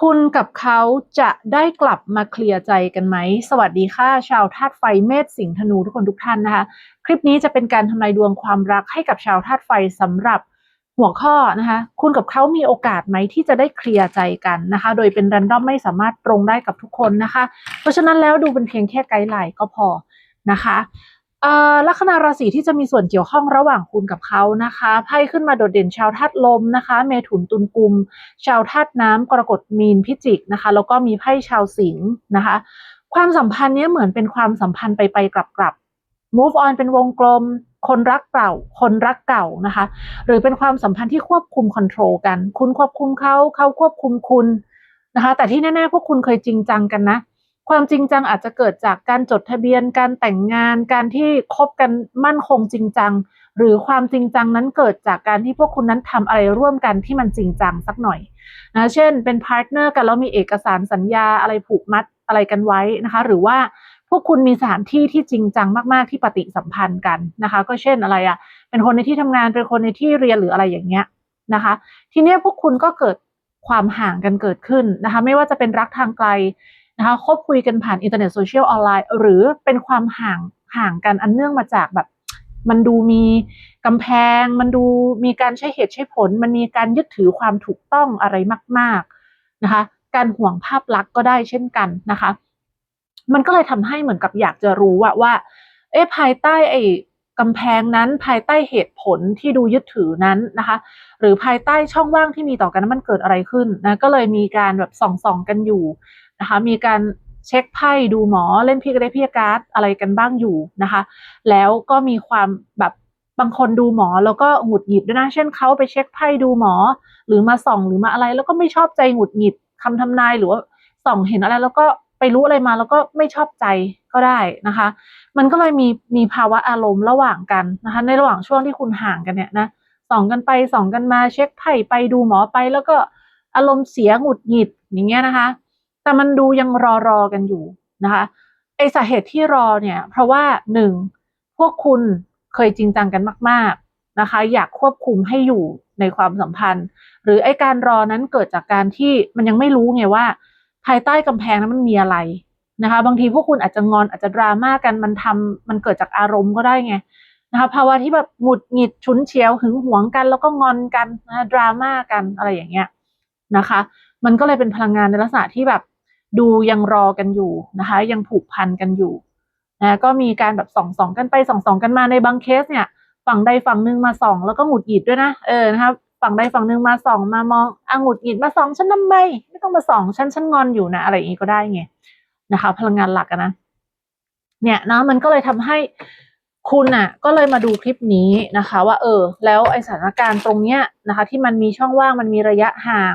คุณกับเขาจะได้กลับมาเคลียร์ใจกันไหม สวัสดีค่ะ ชาวธาตุไฟเมษสิงห์ธนูทุกคนทุกท่านนะคะ คลิปนี้จะเป็นการทำนายดวงความรักให้กับชาวธาตุไฟสำหรับหัวข้อนะคะ คุณกับเขามีโอกาสไหมที่จะได้เคลียร์ใจกันนะคะ โดยเป็นรันดอมไม่สามารถตรงได้กับทุกคนนะคะ เพราะฉะนั้นแล้วดูเป็นเพียงแค่ไกด์ไลน์ก็พอนะคะ ลัคนาราศีที่จะมีส่วนเกี่ยวข้องระหว่างคุณกับเขานะคะไพ่ขึ้นมาโดดเด่นชาวธาตุลมนะคะ เมถุนตุลกุม ชาวธาตุน้ำกรกฎมีนพิจิกนะคะ แล้วก็มีไพ่ชาวสิงห์นะคะ ความสัมพันธ์เนี้ยเหมือนเป็นความสัมพันธ์ไปไปกลับกลับ move on เป็นวงกลม คนรักเก่า คนรักเก่านะคะ หรือเป็นความสัมพันธ์ที่ควบคุมคอนโทรลกัน คุณควบคุมเขาเขาควบคุมคุณนะคะ แต่ที่แน่ๆพวกคุณเคยจริงจังกันนะ ความจริงจังอาจจะเกิดจากการจดทะเบียนการแต่งงานการที่คบกันมั่นคงจริงจัง หรือความจริงจังนั้นเกิดจากการที่พวกคุณนั้นทำอะไรร่วมกันที่มันจริงจังสักหน่อยนะเช่น เป็นพาร์ทเนอร์กันแล้วมีเอกสารสัญญาอะไรผูกมัดอะไรกันไว้นะคะ หรือว่าพวกคุณมีสถานที่ที่จริงจังมากๆที่ปฏิสัมพันธ์กันนะคะ ก็เช่นอะไรอะ่ะเป็นคนในที่ทำงานเป็นคนในที่เรียนหรืออะไรอย่างเงี้ยนะคะ ทีเนี้ยพวกคุณก็เกิดความห่างกันเกิดขึ้นนะคะ ไม่ว่าจะเป็นรักทางไกล นะคะคบคุยกันผ่านอินเทอร์เน็ตโซเชียลออนไลน์หรือเป็นความห่างห่างกันอันเนื่องมาจากแบบ มันดูมีกำแพง มันดูมีการใช้เหตุใช้ผล มันมีการยึดถือความถูกต้องอะไรมาก ๆนะคะ การห่วงภาพลักษณ์ก็ได้เช่นกันนะคะ มันก็เลยทำให้เหมือนกับอยากจะรู้ว่าว่า เอ๊ะภายใต้ไอ้กำแพงนั้นภายใต้เหตุผลที่ดูยึดถือนั้นนะคะ หรือภายใต้ช่องว่างที่มีต่อกันนั้นมันเกิดอะไรขึ้นนะก็เลยมีการแบบส่องส่องกันอยู่ นะคะ มีการเช็คไพ่ดูหมอเล่นพี่กระไดพี่การ์ดอะไรกันบ้างอยู่นะคะ แล้วก็มีความแบบบางคนดูหมอแล้วก็หงุดหงิดด้วยนะ เช่นเขาไปเช็คไพ่ดูหมอ หรือมาส่องหรือมาอะไร แล้วก็ไม่ชอบใจหงุดหงิดคำทำนายหรือว่าส่องเห็นอะไร แล้วก็ไปรู้อะไรมาแล้วก็ไม่ชอบใจก็ได้นะคะ มันก็เลยมีมีภาวะอารมณ์ระหว่างกันนะคะ ในระหว่างช่วงที่คุณห่างกันเนี่ยนะส่องกันไปส่องกันมาเช็คไพ่ไปดูหมอไป แล้วก็อารมณ์เสียหงุดหงิดอย่างเงี้ยนะคะ แต่มันดูยังรอรอกันอยู่นะคะไอสาเหตุที่รอเนี่ย เพราะว่าหนึ่งพวกคุณเคยจริงจังกันมาก ๆนะคะ อยากควบคุมให้อยู่ในความสัมพันธ์ หรือไอการรอนั้นเกิดจากการที่มันยังไม่รู้ไงว่า ภายใต้กำแพงนั้นมันมีอะไรนะคะ บางทีพวกคุณอาจจะงอนอาจจะดราม่ากันมันทำมันเกิดจากอารมณ์ก็ได้ไงนะคะภาวะที่แบบหงุดหงิดฉุนเฉียวหึงหวงกัน แล้วก็งอนกันนะดราม่ากันอะไรอย่างเงี้ยนะคะ มันก็เลยเป็นพลังงานในลักษณะที่แบบ ดูยังรอกันอยู่นะคะ ยังผูกพันกันอยู่นะก็มีการแบบส่องส่องกันไปส่องส่องกันมาในบางเคสเนี่ย ฝั่งใดฝั่งหนึ่งมาส่อง แล้วก็หงุดหงิดด้วยนะเออนะคะฝั่งใดฝั่งหนึ่งมาส่อง มามองอะหงุดหงิดมาส่องฉันทำไมไม่ต้องมาส่องฉันฉันงอนอยู่นะอะไรอย่างนี้ก็ได้ไงนะคะ พลังงานหลักนะเนี่ยนะมันก็เลยทำให้คุณอะ ก็เลยมาดูคลิปนี้นะคะ ว่า เออ แล้วไอสถานการณ์ตรงเนี้ยนะคะ ที่มันมีช่องว่างมันมีระยะห่าง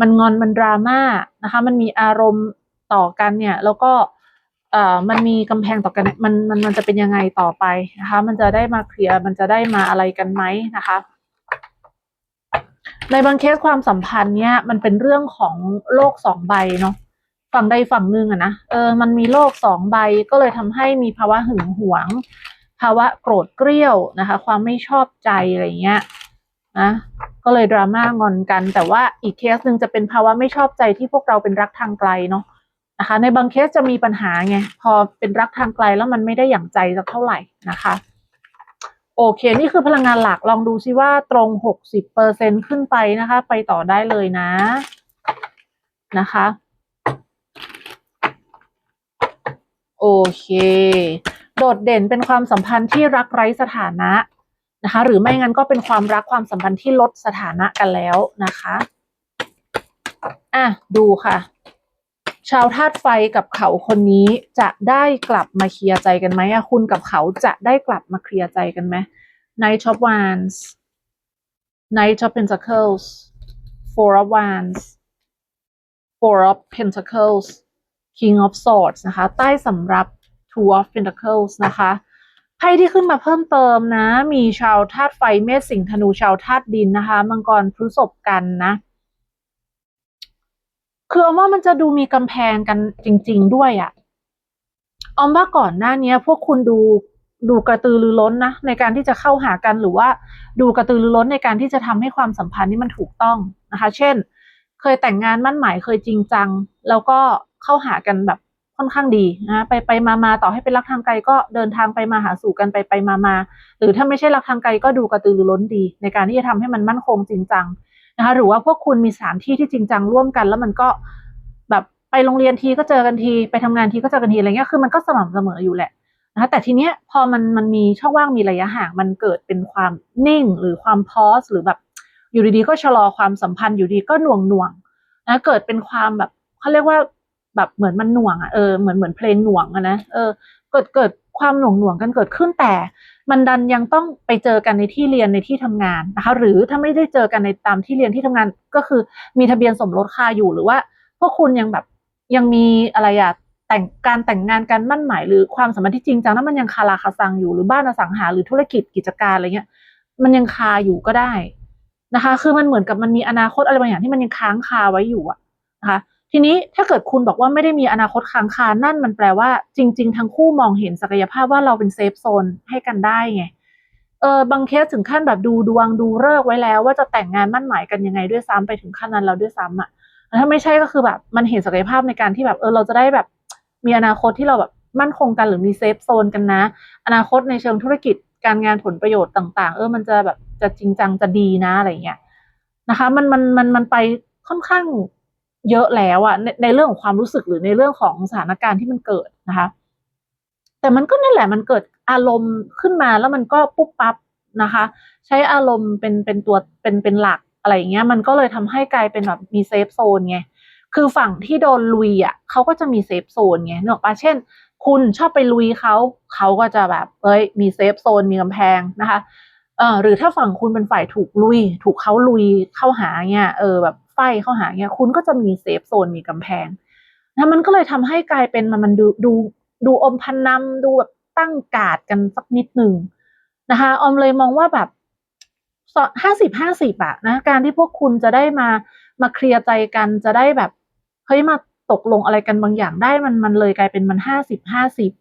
มันงอนมันดราม่านะคะ มันมีอารมณ์ต่อกันเนี่ย แล้วก็เอ่อมันมีกำแพงต่อกันมันมันมันจะเป็นยังไงต่อไปนะคะ มันจะได้มาเคลียร์มันจะได้มาอะไรกันไหมนะคะ ในบางเคสความสัมพันธ์เนี่ยมันเป็นเรื่องของโลกสองใบเนาะฝั่งใดฝั่งหนึ่งอะนะเออมันมีโลกสองใบก็เลยทำให้มีภาวะหึงหวง ภาวะโกรธเกรี้ยวนะคะ ความไม่ชอบใจอะไรเงี้ย นะก็เลยดราม่างอนกัน แต่ว่าอีกเคสหนึ่งจะเป็นภาวะไม่ชอบใจที่พวกเราเป็นรักทางไกลเนาะนะคะ ในบางเคสจะมีปัญหาไงพอเป็นรักทางไกลแล้วมันไม่ได้อย่างใจสักเท่าไหร่นะคะ โอเค นี่คือพลังงานหลักลองดูซิว่าตรงหกสิบเปอร์เซ็นขึ้นไปนะคะ ไปต่อได้เลยนะนะคะ โอเค โดดเด่นเป็นความสัมพันธ์ที่รักไร้สถานะ นะคะ หรือไม่งั้นก็เป็นความรักความสัมพันธ์ที่ลดสถานะกันแล้วนะคะอะดูค่ะ ชาวธาตุไฟกับเขาคนนี้จะได้กลับมาเคลียร์ใจกันไหมอะคุณกับเขาจะได้กลับมาเคลียร์ใจกันไหม Knight of Wands Knight of Pentacles Four of Wands Four of Pentacles King of Swords นะคะ ใต้สำรับ Two of Pentacles นะคะ ไพ่ที่ขึ้นมาเพิ่มเติมนะ มีชาวธาตุไฟเมษสิงห์ธนูชาวธาตุดินนะคะ มังกรพฤษภกันนะ คือออมว่ามันจะดูมีกำแพงกันจริง ๆ ด้วยอะออมว่าก่อนหน้านี้พวกคุณดูดูกระตือรือร้นนะในการที่จะเข้าหากันหรือว่า ดูกระตือรือร้นในการที่จะทำให้ความสัมพันธ์นี้มันถูกต้องนะคะ เช่น เคยแต่งงานมั่นหมายเคยจริงจัง แล้วก็เข้าหากันแบบ ค่อนข้างดีนะไปไปมามาต่อให้เป็นรักทางไกลก็เดินทางไปมาหาสู่กันไปไปมามาหรือถ้าไม่ใช่รักทางไกลก็ดูกระตือรือร้นดี ในการที่จะทำให้มันมั่นคงจริงจังนะคะหรือว่าพวกคุณมีสถานที่ที่จริงจังร่วมกัน แล้วมันก็แบบไปโรงเรียนทีก็เจอกันทีไปทำงานทีก็เจอกันทีอะไรเงี้ยคือมันก็สม่ำเสมออยู่แหละนะคะแต่ทีเนี้ยพอมันมันมีช่องว่างมีระยะห่างมันเกิดเป็นความนิ่งหรือความพอสหรือแบบอยู่ดีๆก็ชะลอความสัมพันธ์อยู่ดีก็หน่วงหน่วงๆนะเกิดเป็นความแบบเขาเรียกว่า แบบเหมือนมันหน่วงอะเออเหมือนเหมือนเพลงหน่วงอะนะเออ เกิดเกิดความหน่วงหน่วงกันเกิดขึ้นแต่ มันดันยังต้องไปเจอกันในที่เรียนในที่ทำงานนะคะ หรือถ้าไม่ได้เจอกันในตามที่เรียนที่ทำงานก็คือมีทะเบียนสมรสคาอยู่หรือว่า พวกคุณยังแบบยังมีอะไรอะแต่งการแต่งงานกันมั่นหมายหรือความสัมพันธ์ที่จริงจังนั้นมันยังคาราคาซังอยู่หรือบ้านอสังหาหรือธุรกิจกิจการอะไรเงี้ย มันยังคาอยู่ก็ได้นะคะ คือมันเหมือนกับมันมีอนาคตอะไรบางอย่างที่มันยังค้างคาไว้อยู่อะนะคะ ทีนี้ถ้าเกิดคุณบอกว่าไม่ได้มีอนาคตค้างคานั่นมันแปลว่า จริง ๆ ทั้งคู่มองเห็นศักยภาพว่าเราเป็นเซฟโซนให้กันได้ไงเออบางเคสถึงขั้นแบบดูดวงดูเลิกไว้แล้ว ว่าจะแต่งงานมั่นหมายกันยังไงด้วยซ้ำไปถึงขั้นนั้นแล้วด้วยซ้ำอะถ้าไม่ใช่ก็คือแบบมันเห็นศักยภาพในการที่แบบเออเราจะได้แบบมีอนาคตที่เราแบบมั่นคงกันหรือมีเซฟโซนกันนะ อนาคตในเชิงธุรกิจการงานผลประโยชน์ต่าง ๆ เออมันจะแบบจะจริงจังจะดีนะอะไรเงี้ยนะคะ มันมันมันมันไปค่อนข้าง เยอะแล้วอะในในเรื่องของความรู้สึกหรือในเรื่องของสถานการณ์ที่มันเกิดนะคะ แต่มันก็นั่นแหละมันเกิดอารมณ์ขึ้นมาแล้วมันก็ปุ๊บปั๊บนะคะ ใช้อารมณ์เป็นเป็นตัวเป็นเป็นหลักอะไรอย่างเงี้ย มันก็เลยทำให้กลายเป็นแบบมีเซฟโซนไงคือฝั่งที่โดนลุยอะเขาก็จะมีเซฟโซนไงเนกปะเช่น คุณชอบไปลุยเขาเขาก็จะแบบเอ้ยมีเซฟโซนมีกำแพงนะคะเออหรือถ้าฝั่งคุณเป็นฝ่ายถูกลุย ถูกเขาลุยเข้าหาเงี้ยเออแบบ ไฟเข้าหาเงี้ยคุณก็จะมีเซฟโซนมีกำแพงนะมันก็เลยทำให้กลายเป็นมันมันดูดูดูอมพันนำดูแบบตั้งกาดกันสักนิดหนึ่งนะคะออมเลยมองว่าแบบห้าสิบห้าสิบอะนะการที่พวกคุณจะได้มามาเคลียร์ใจกันจะได้แบบเฮ้ยมาตกลงอะไรกันบางอย่างได้มันมันเลยกลายเป็นมันห้าสิบห้าสิบ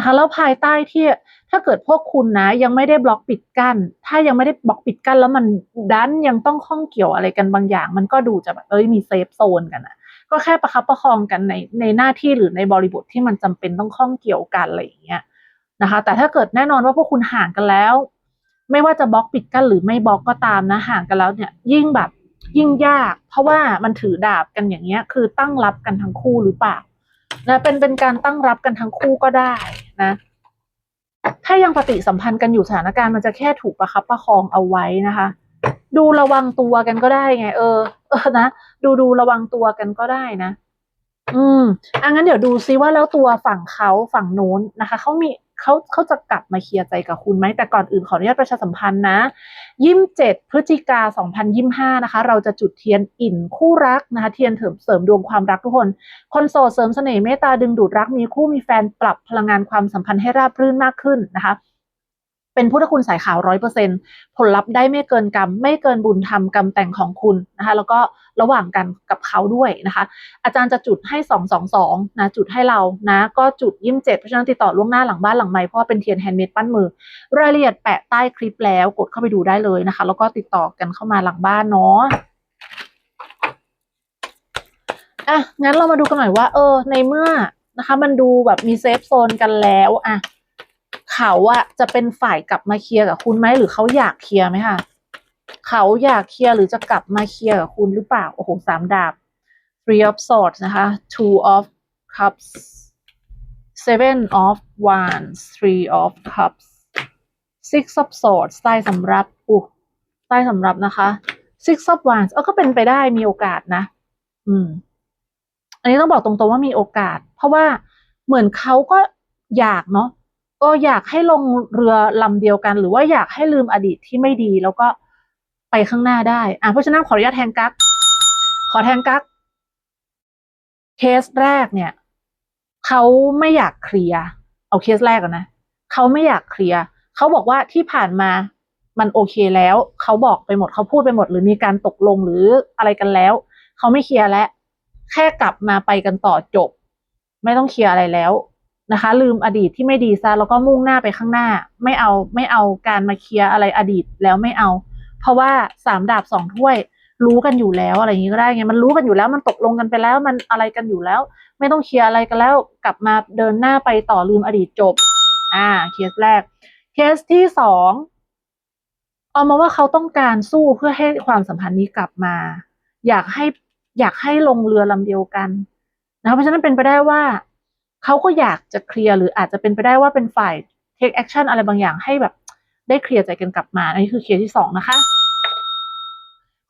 นะคะแล้วภายใต้ที่ถ้าเกิดพวกคุณนะ ยังไม่ได้บล็อกปิดกั้น ถ้ายังไม่ได้บล็อกปิดกั้น แล้วมันดันยังต้องข้องเกี่ยวอะไรกันบางอย่าง มันก็ดูจะแบบเอ้ยมีเซฟโซนกันอะก็แค่ประคับประคองกันในในหน้าที่หรือในบริบทที่มันจำเป็นต้องข้องเกี่ยวกันอะไรอย่างเงี้ยนะคะ แต่ถ้าเกิดแน่นอนว่าพวกคุณห่างกันแล้ว ไม่ว่าจะบล็อกปิดกั้นหรือไม่บล็อกก็ตามนะห่างกันแล้วเนี่ยยิ่งแบบยิ่งยาก เพราะว่ามันถือดาบกันอย่างเงี้ย คือตั้งรับกันทั้งคู่หรือเปล่านะเป็นเป็นการตั้งรับกันทั้งคู่ก็ได้ นะ ถ้ายังปฏิสัมพันธ์กันอยู่สถานการณ์มันจะแค่ถูกประคับประคองเอาไว้นะคะ ดูระวังตัวกันก็ได้ไง เออ เออนะดูดูระวังตัวกันก็ได้นะ อืมอังั้นเดี๋ยวดูซิว่าแล้วตัวฝั่งเขาฝั่งโน้นนะคะเขามี เขาเขาจะกลับมาเคลียร์ใจกับคุณไหมแต่ก่อนอื่นขออนุญาตประชาสัมพันธ์นะยี่สิบเจ็ดพฤศจิกาสองพันยี่ห้านะคะ เราจะจุดเทียนอิ่นคู่รักนะคะ เทียนเถิมเสริมดวงความรักทุกคนคนโสดเสริมเสน่ห์เมตตาดึงดูดรักมีคู่มีแฟนปรับพลังงานความสัมพันธ์ให้ราบรื่นมากขึ้นนะคะ เป็นพุทธคุณสายขาวร้อยเปอร์เซ็นผลลัพธ์ได้ไม่เกินกรรม ไม่เกินบุญธรรมกรรมแต่งของคุณนะคะแล้วก็ระหว่างกันกับเขาด้วยนะคะ อาจารย์จะจุดให้สองสองสองนะจุดให้เรานะก็จุดยี่สิบเจ็ดเพราะฉะนั้นติดต่อล่วงหน้าหลังบ้านหลังไม้เพราะเป็นเทียนแฮนด์เมดปั้นมือ รายละเอียดแปะใต้คลิปแล้วกดเข้าไปดูได้เลยนะคะ แล้วก็ติดต่อกันเข้ามาหลังบ้านเนาะอะงั้นเรามาดูกันหน่อยว่า เออ ในเมื่อนะคะ มันดูแบบมีเซฟโซนกันแล้วอะ เขาอะจะเป็นฝ่ายกลับมาเคลียร์กับคุณไหมหรือเขาอยากเคลียร์ไหมคะเขาอยากเคลียร์หรือจะกลับมาเคลียร์กับคุณหรือเปล่าโอ้โหสามดาบ three of swords นะคะ two of cups seven of wands three of cups six of swords ใต้สำรับอู้ใต้สำรับนะคะ six of wands เออก็เป็นไปได้มีโอกาสนะ อืม อันนี้ต้องบอกตรงๆว่ามีโอกาส เพราะว่าเหมือนเขาก็อยากเนาะ เอออยากให้ลงเรือลำเดียวกัน หรือว่าอยากให้ลืมอดีตที่ไม่ดี แล้วก็ไปข้างหน้าได้อะเพราะฉะนั้นขออนุญาตแทงกักขอแทงกักเคสแรกเนี่ยเขาไม่อยากเคลียร์เอาเคสแรกก่อนนะเขาไม่อยากเคลียร์เขาบอกว่าที่ผ่านมามันโอเคแล้วเขาบอกไปหมดเขาพูดไปหมด หรือมีการตกลงหรืออะไรกันแล้วเขาไม่เคลียร์แล้วแค่กลับมาไปกันต่อจบ ไม่ต้องเคลียร์อะไรแล้ว นะคะ ลืมอดีตที่ไม่ดีซะแล้วก็มุ่งหน้าไปข้างหน้า ไม่เอาไม่เอาการมาเคลียร์อะไรอดีตแล้วไม่เอา เพราะว่าสามดาบสองถ้วย รู้กันอยู่แล้วอะไรอย่างนี้ก็ได้ไงมันรู้กันอยู่แล้วมันตกลงกันไปแล้วมันอะไรกันอยู่แล้ว ไม่ต้องเคลียร์อะไรกันแล้วกลับมาเดินหน้าไปต่อลืมอดีตจบ อ่าเคสแรกเคสที่สองเอามาว่าเขาต้องการสู้เพื่อให้ความสัมพันธ์นี้กลับมา อยากให้อยากให้ลงเรือลำเดียวกันนะคะเพราะฉะนั้นเป็นไปได้ว่า เขาก็อยากจะเคลียร์หรืออาจจะเป็นไปได้ว่าเป็นฝ่าย take action อะไรบางอย่างให้แบบได้เคลียร์ใจกันกลับมาอันนี้คือเคสที่สองนะคะ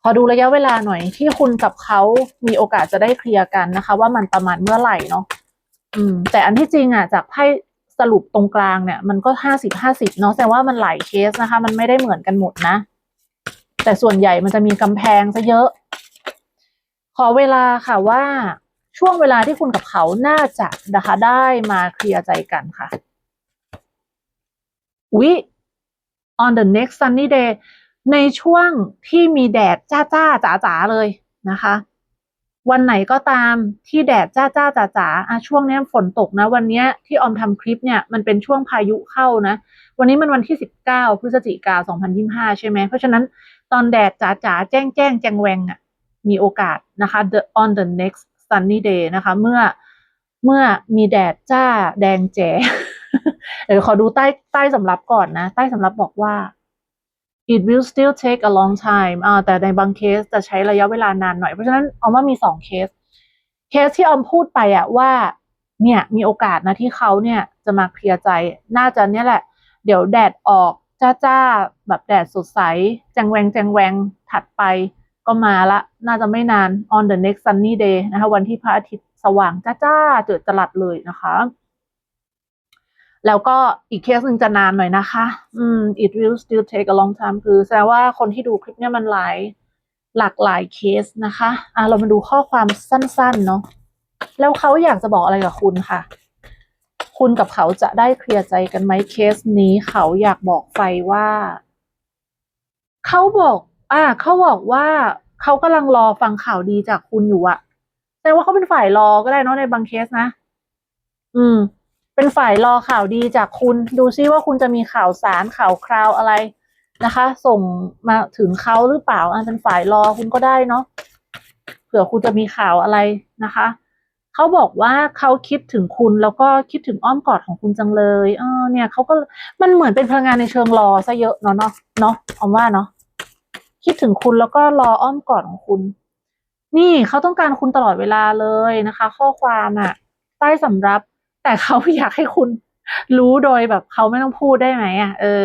ขอดูระยะเวลาหน่อย ที่คุณกับเขามีโอกาสจะได้เคลียร์กันนะคะ ว่ามันประมาณเมื่อไหร่เนาะอืม แต่อันที่จริงอะจากไพ่สรุปตรงกลางเนี่ย มันก็ห้าสิบห้าสิบเนาะแสดงว่ามันหลายเคสนะคะ มันไม่ได้เหมือนกันหมดนะ แต่ส่วนใหญ่มันจะมีกำแพงซะเยอะ ขอเวลาค่ะว่า ช่วงเวลาที่คุณกับเขาน่าจะนะคะได้มาเคลียร์ใจกันค่ะวิ on the next sunny day ในช่วงที่มีแดดจ้าจ้าจ๋าจ๋าเลยนะคะ วันไหนก็ตามที่แดดจ้าจ้าจ๋าจ๋าอะช่วงนี้ฝนตกนะ วันนี้ที่ออมทำคลิปเนี่ยมันเป็นช่วงพายุเข้านะ วันนี้มันวันที่สิบเก้าพฤศจิกาสองพันยี่ห้าใช่ไหม เพราะฉะนั้นตอนแดดจ๋าจ๋าแจ้งแจ้งแจงแวงอะมีโอกาสนะคะ the on the next sunny day นะคะ เมื่อเมื่อมีแดดจ้าแดงแจ๋เดี๋ยวขอดูใต้ใต้สำรับก่อนนะ ใต้สำรับบอกว่า it will still take a long time อ่าแต่ในบางเคสจะใช้ระยะเวลานานหน่อย เพราะฉะนั้นออมว่ามีสองเคส เคสที่ออมพูดไปอะว่า เนี่ยมีโอกาสนะที่เขาเนี่ยจะมาเคลียร์ใจ น่าจะเนี่ยแหละ เดี๋ยวแดดออกจ้าจ้าๆแบบแดดสดใส แจงแวงแจงแวงถัดไป ก็มาละ น่าจะไม่นาน on the next sunny day นะคะ วันที่พระอาทิตย์สว่างจ้าจ้าๆเจิดจรัสเลยนะคะ แล้วก็อีกเคสหนึ่งจะนานหน่อยนะคะอืม it will still take a long time คือแสดงว่าคนที่ดูคลิปเนี่ยมันหลายหลากหลายเคสนะคะอะเรามาดูข้อความสั้นๆเนาะแล้วเขาอยากจะบอกอะไรกับคุณค่ะ คุณกับเขาจะได้เคลียร์ใจกันไหมเคสนี้เขาอยากบอกไฟว่า เขาบอก อ่าเขาบอกว่าเขากำลังรอฟังข่าวดีจากคุณอยู่อะแสดงว่าเขาเป็นฝ่ายรอก็ได้เนาะในบางเคสนะ อืม เป็นฝ่ายรอข่าวดีจากคุณ ดูซิว่าคุณจะมีข่าวสารข่าวคราวอะไรนะคะ ส่งมาถึงเขาหรือเปล่าอันเป็นฝ่ายรอคุณก็ได้เนาะเผื่อคุณจะมีข่าวอะไรนะคะเขาบอกว่าเขาคิดถึงคุณแล้วก็คิดถึงอ้อมกอดของคุณจังเลยเออเนี่ยเขาก็มันเหมือนเป็นพลังงานในเชิงรอซะเยอะเนาะเนาะเนาะออมว่าเนาะ คิดถึงคุณแล้วก็รออ้อมกอดของคุณ นี่เขาต้องการคุณตลอดเวลาเลยนะคะ ข้อความอะใต้สำรับ แต่เขาอยากให้คุณรู้โดยแบบเขาไม่ต้องพูดได้ไหมอะเออ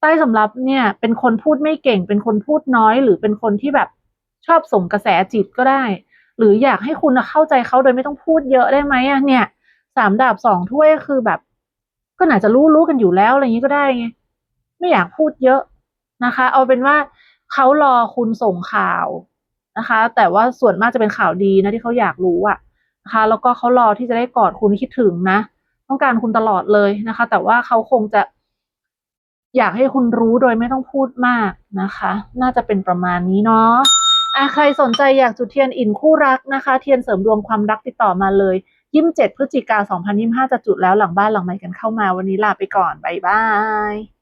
ใต้สำรับเนี่ย เป็นคนพูดไม่เก่ง เป็นคนพูดน้อย หรือเป็นคนที่แบบชอบส่งกระแสจิตก็ได้ หรืออยากให้คุณเข้าใจเขาโดยไม่ต้องพูดเยอะได้ไหมอะเนี่ยสามดาบสองถ้วยคือแบบ ก็น่าจะรู้รู้กันอยู่แล้วอะไรอย่างนี้ก็ได้ไงไม่อยากพูดเยอะนะคะ เอาเป็นว่า เขารอคุณส่งข่าวนะคะ แต่ว่าส่วนมากจะเป็นข่าวดีนะที่เขาอยากรู้อะนะคะ แล้วก็เขารอที่จะได้กอดคุณคิดถึงนะ ต้องการคุณตลอดเลยนะคะ แต่ว่าเขาคงจะ อยากให้คุณรู้โดยไม่ต้องพูดมากนะคะ น่าจะเป็นประมาณนี้เนาะอะใครสนใจอยากจุดเทียนอินคู่รักนะคะ เทียนเสริมดวงความรักติดต่อมาเลยยี่สิบเจ็ดพฤศจิกาสองพันยี่สิบห้าจะจุดแล้วหลังบ้านหลังใหม่กันเข้ามาวันนี้ลาไปก่อน บ๊ายบาย